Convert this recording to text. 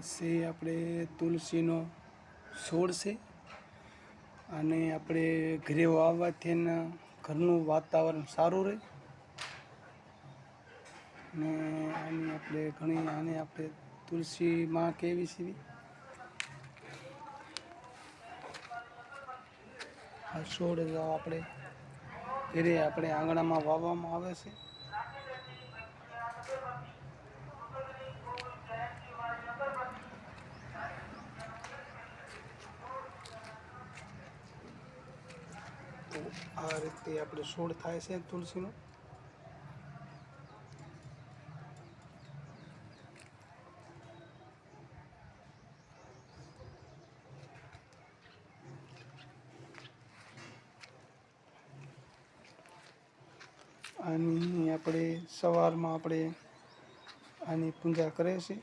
છે આપણે તુલસીનો છોડ છે. અને આપણે ઘરે વાવવાથી એના ઘરનું વાતાવરણ સારું રહે. અને આની આપણે ઘણી, આને આપણે તુલસીમાં કેવી છે? આ છોડ આપણે ઘરે આપણે આંગણામાં વાવવામાં આવે છે. તો આ રીતે આપણે છોડ થાય છે તુલસીનો. આની આપણે સવારમાં આપણે આની પૂજા કરે છે